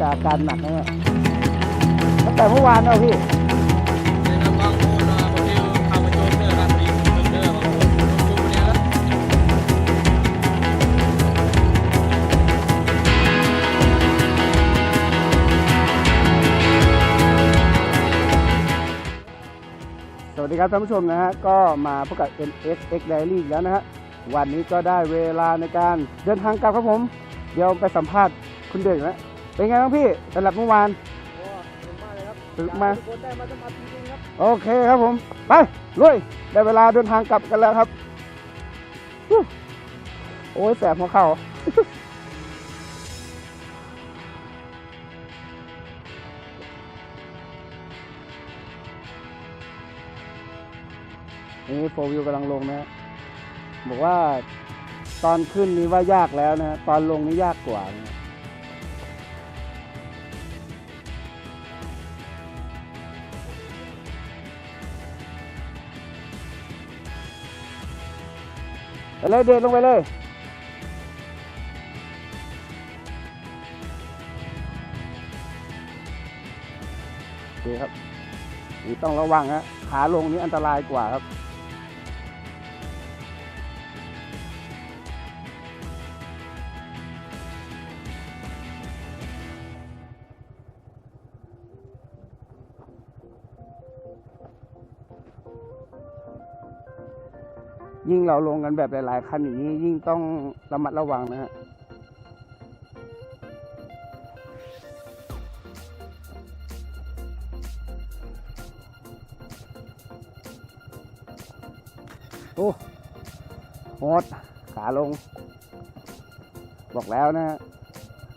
จะอาการหนักนะเนี่ยตั้งแต่เมื่อวานแล้วพี่ในน้ำบางโพนะบางทีข้ามาโจมเด้อราตรีเด้อบางโพลงจุ่มเนี่ยแล้วสวัสดีครับท่านผู้ชมนะฮะก็มาพบกับ NSX Diary อีกแล้วนะฮะวันนี้ก็ได้เวลาในการเดินทางกลับครับผม เดี๋ยวไปสัมภาษณ์คุณเด็กนะ เป็นไงบ้างพี่สำหรับเมื่อวานโอ้สนุกมาเลยครับสนุกมากทุกคนมาโอเคครับผม ไปลุยได้เวลาเดินทางกลับกันแล้วครับ โอ้ยแสบหัวเข่านี่โฟวิวกำลังลงนะบอกว่าตอนขึ้นนี้ว่ายากแล้วนะฮะตอนลงนี่ยากกว่านะ เลยเด็ดลงไปเลย โอเคครับนี่ต้องระวังฮะขาลงนี้อันตรายกว่าครับ ยิ่งเราลงกันแบบหลายๆคันอย่างนี้ยิ่งต้องระมัดระวังนะฮะโอ้โหดขาลง บอกแล้วนะฮะ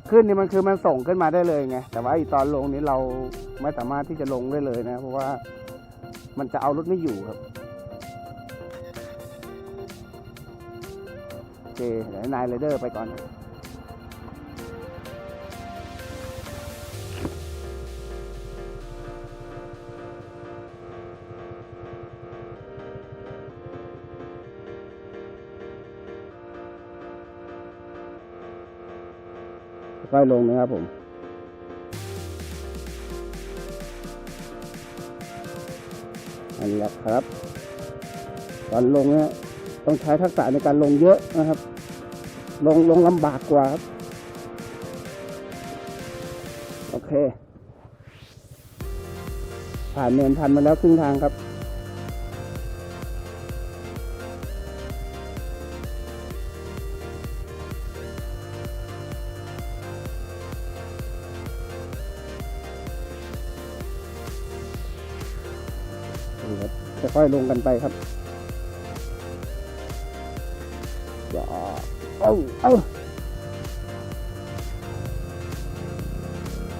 ขึ้นนี่มันคือมันส่งขึ้นมาได้เลยไง แต่ว่าอีตอนลงนี้เราไม่สามารถที่จะลงได้เลยนะ เพราะว่ามันจะเอารถไม่อยู่ครับ เคเดี๋ยวนายไรเดอร์ไปก่อนค่อยลงนะครับผมอันนี้ครับ ตอนลงเนี่ย ต้องใช้ทักษะในการลงเยอะนะครับ ลงลงลำบากกว่าครับ โอเค ผ่านเนินพันมาแล้วครึ่งทางครับนี่ครับค่อยลงกันไปครับ เอาเอา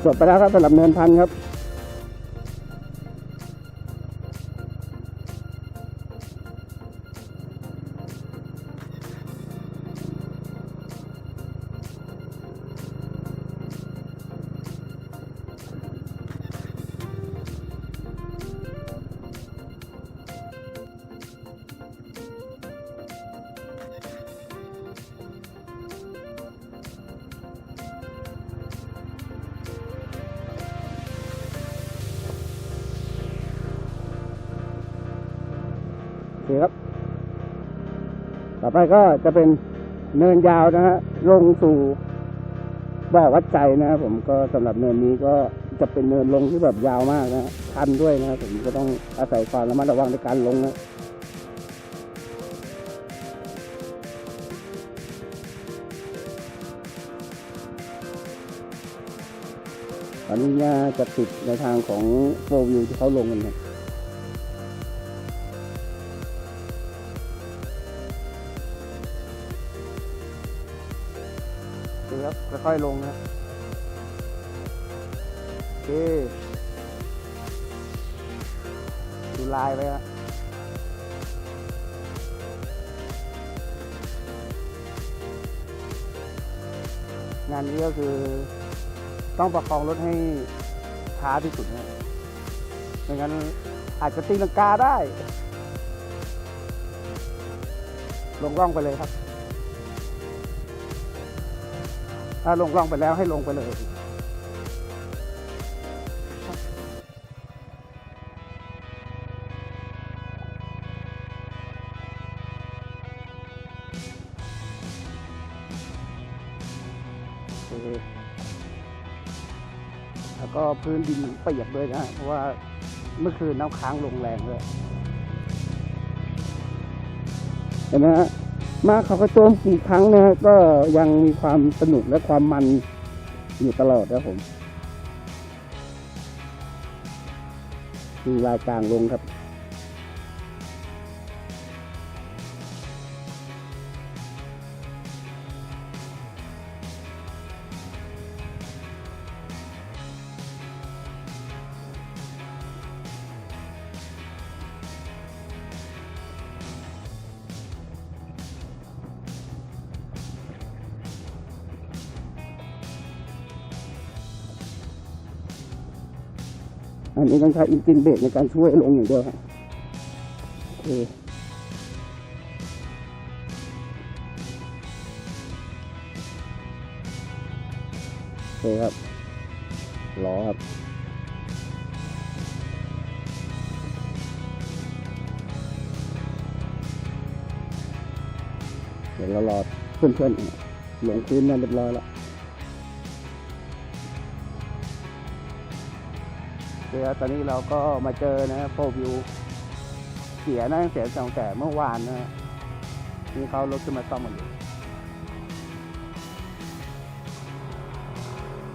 จบไปแล้วครับสำหรับเนินพันครับ เคครับ ต่อไปก็จะเป็นเนินยาวนะฮะลงสู่บ่อวัดใจนะครับผมก็สำหรับเนินนี้ก็จะเป็นเนินลงที่แบบยาวมากนะฮะชันด้วยนะครับผมก็ต้องอาศัยความระมัดระวังในการลงนะตอนนี้จะติดในทางของโฟวิวที่เขาลงกันนะ นี่ครับค่อยๆลงนะโอเคดูลายไปฮะงานนี้ก็คือต้องประคองรถให้ช้าที่สุดนะไม่งั้นอาจจะตีลังกาได้ ลงร่องไปเลยครับ ถ้าลงล่องไปแล้วให้ลงไปเลยแล้วก็พื้นดินเปียกด้วยนะเพราะว่าเมื่อคืนน้ำค้างลงแรงเลยเห็นไหมฮะ มาเขากระโจมกี่ครั้งนะฮะก็ยังมีความสนุกและความมันอยู่ตลอดนะผมมีลายกลางลงครับ อันนี้ต้องใช้อินจินเบรกในการช่วยลงอย่างเดียวครับโอเคโอเคครับล้อครับเดี๋ยวเรารอเพื่อนๆลงพื้นนั่นเรียบร้อยแล้ว เดี๋ยวตอนนี้เราก็มาเจอนะโฟวิวเสียนะเสียตั้งแต่เมื่อวานนะนี่เขารถขึ้นมาซ่อมมันอยู่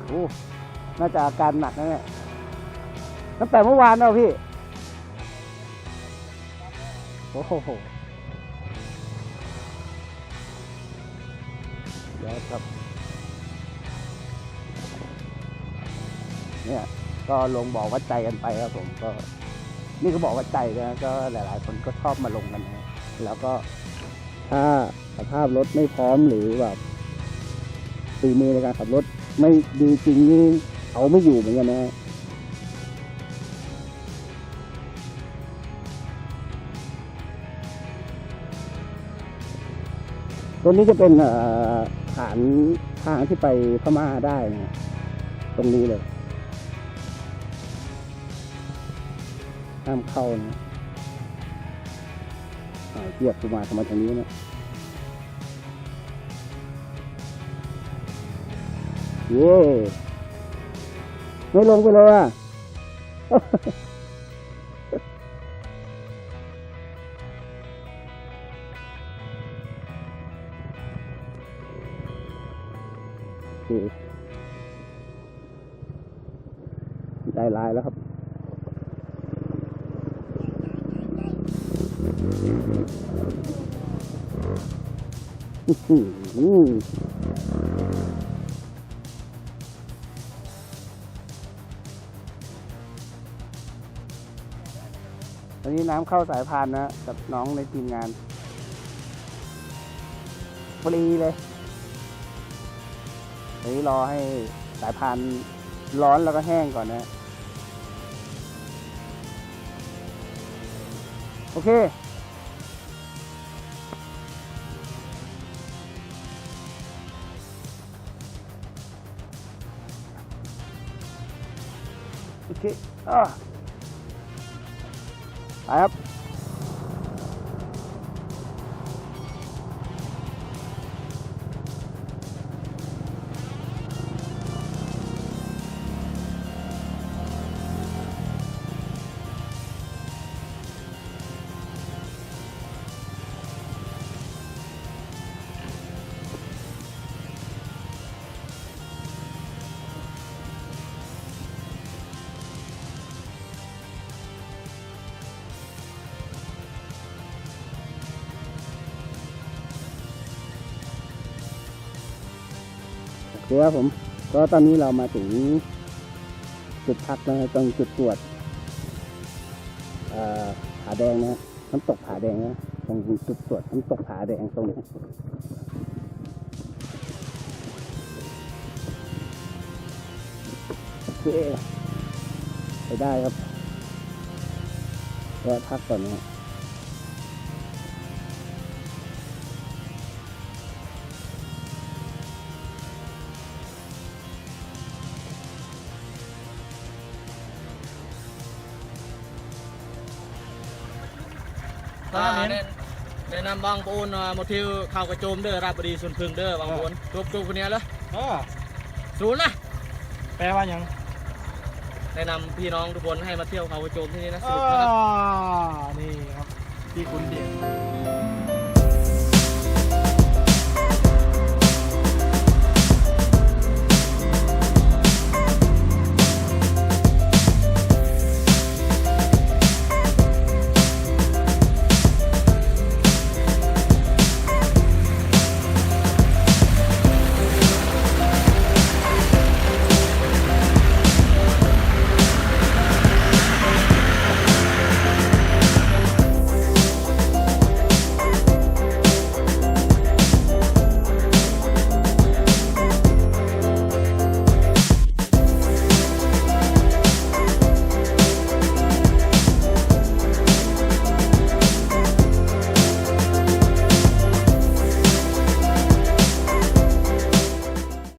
โอ้น่าจะอาการหนักนะเนี่ยตั้งแต่เมื่อวานแล้วพี่ โอ้โหเดี๋ยวครับ เนี่ย ก็ลงบอกวัดใจกันไปครับผมก็ นี่ก็บอกวัดใจนะก็หลาย ๆ คนก็ชอบมาลงกันนะแล้วก็ถ้าสภาพรถไม่พร้อมหรือแบบฝีมือในการขับรถไม่ดีจริงนี่เอาไม่อยู่เหมือนกันนะตัวนี้จะเป็นฐานทางที่ไปพม่าได้นะตรงนี้เลย ห้ามเข้านะอ่เทียบกูมาทำไมาทางนี้นะเย้ไม่ลงไปเลยอะโอเคได้ลายแล้วครับ อื้อหือ ตอนนี้น้ำเข้าสายพานนะ กับน้องในทีมงานฟรีเลยตอนนี้รอให้สายพานร้อนแล้วก็แห้งก่อนนะ โอเค โอเค ครับโอเคครับผมก็ตอนนี้เรามาถึงจุดพักนะตรงจุดตรวจผาแดงนะฮะน้ำตกผาแดงนะตรงจุดตรวจน้ำตกผาแดงตรงนี้โอเคไปได้ครับแวะพักก่อนนะ แนะนำบางปูนมาทิวข่าวกระโจมเด้อราบดีส่วนพึงเด้อบางปูนจบจบคนนี้แล้วอ่าศูนย์นะแปลว่าหยังแนะนำพี่น้องทุกคนให้มาเที่ยวเขากระโจมที่นี่นะอ่ศูนย์นะครับานี่ครับ ที่คุณเดียน